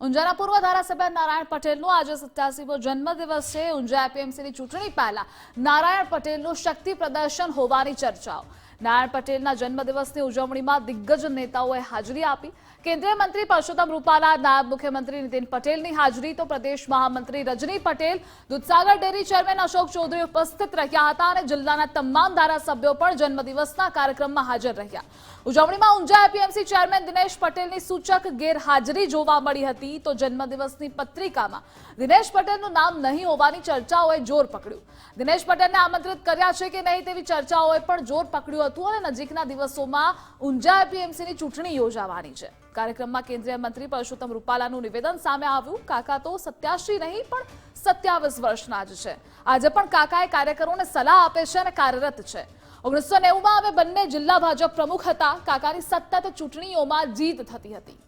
ઊંઝાના પૂર્વ ધારાસભ્ય નારાયણ પટેલનો આજે સત્યાસીમો જન્મદિવસ છે. ઊંઝા એપીએમસીની ચૂંટણી પહેલા નારાયણ પટેલનું શક્તિ પ્રદર્શન હોવાની ચર્ચાઓ. નારાયણ પટેલના જન્મદિવસની ઉજવણીમાં દિગ્ગજ નેતાઓએ હાજરી આપી. કેન્દ્રીય મંત્રી પરસોત્તમ રૂપાલા, નાયબ મુખ્યમંત્રી નીતિન પટેલની હાજરી. તો પ્રદેશ મહામંત્રી રજની પટેલ, દૂધસાગર ડેરી ચેરમેન અશોક ચૌધરી ઉપસ્થિત રહ્યા હતા અને જિલ્લાના તમામ ધારાસભ્યો પણ જન્મદિવસના કાર્યક્રમમાં હાજર રહ્યા. ઉજવણીમાં ઊંઝા એપીએમસી ચેરમેન દિનેશ પટેલની સૂચક ગેરહાજરી જોવા મળી હતી. તો જન્મદિવસની પત્રિકામાં દિનેશ પટેલનું નામ નહીં હોવાની ચર્ચાઓએ જોર પકડ્યું. દિનેશ પટેલને આમંત્રિત કર્યા છે કે નહીં તેવી ચર્ચાઓએ પણ જોર પકડ્યું હતું અને નજીકના દિવસોમાં ઊંઝા એપીએમસીની ચૂંટણી યોજાવાની છે. કાર્યક્રમમાં કેન્દ્રીય મંત્રી પરસોત્તમ રૂપાલાનું નિવેદન સામે આવ્યું. કાકા તો સત્યાસી નહીં, પણ સત્યાવીસ વર્ષના જ છે. આજે પણ કાકાએ કાર્યકરોને સલાહ આપે છે અને કાર્યરત છે. ઓગણીસો નેવુંમાં અમે બંને જિલ્લા ભાજપ પ્રમુખ હતા. કાકાની સતત ચૂંટણીઓમાં જીત થતી હતી.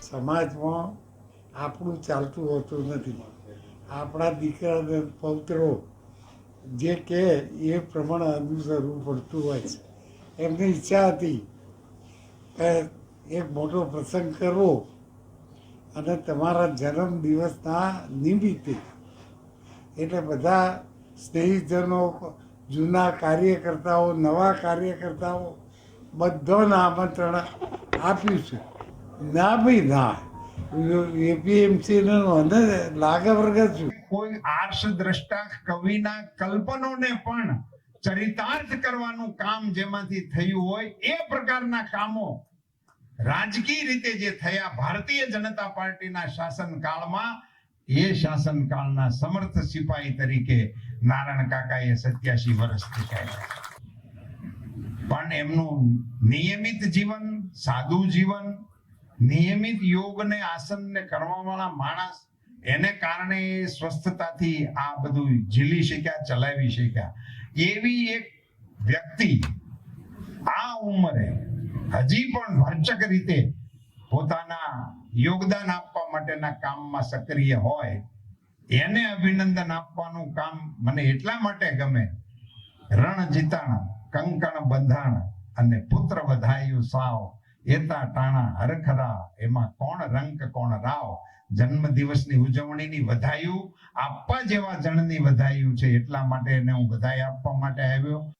સમાજમાં આપણું ચાલતું હોતું નથી. આપણા દીકરા પૌત્રો જે કહે એ પ્રમાણે અનુસરવું પડતું હોય છે. એમની ઈચ્છા હતી કે એક મોટો પ્રસંગ કરવો અને તમારા જન્મ દિવસના નિમિત્તે એટલે બધા સ્નેહીજનો, જૂના કાર્યકર્તાઓ, નવા કાર્યકર્તાઓ, બધાને આમંત્રણ આપ્યું છે. ના ભાઈ, ના. કોઈ આર્ષ દ્રષ્ટા કવિના કલ્પનોને પણ ચરિતાર્થ કરવાનું કામ જેમાંથી થયું હોય એ પ્રકારના કામો રાજકીય રીતે જે થયા ભારતીય જનતા પાર્ટીના શાસનકાળમાં, એ શાસનકાળના સમર્થ સિપાહી તરીકે નારાયણ કાકાએ સત્યાસી વર્ષ ચૂક્યા પણ એમનું નિયમિત જીવન, સાદું જીવન નિયમિત યોગ ને આસન ને કરવાવાળા માણસ, એને કારણે સ્વસ્થતાથી આ બધું ઝીલી શક્યા, ચલાવી શક્યા. એવી એક વ્યક્તિ આ ઉંમરે હજી પણ ભરચક રીતે પોતાના યોગદાન આપવા માટેના કામમાં સક્રિય હોય, એને અભિનંદન આપવાનું કામ મને એટલા માટે ગમે. રણ જીતાણ કંકણ બંધાણ અને પુત્ર વધાયું સાવ એતા ટાણા હરખરા, એમાં કોણ રંક, કોણ રાવ? જન્મ દિવસની ઉજવણીની વધાયું, આપવા જેવા જણની વધાયું છે. એટલા માટે એને હું વધાઈ આપવા માટે આવ્યો.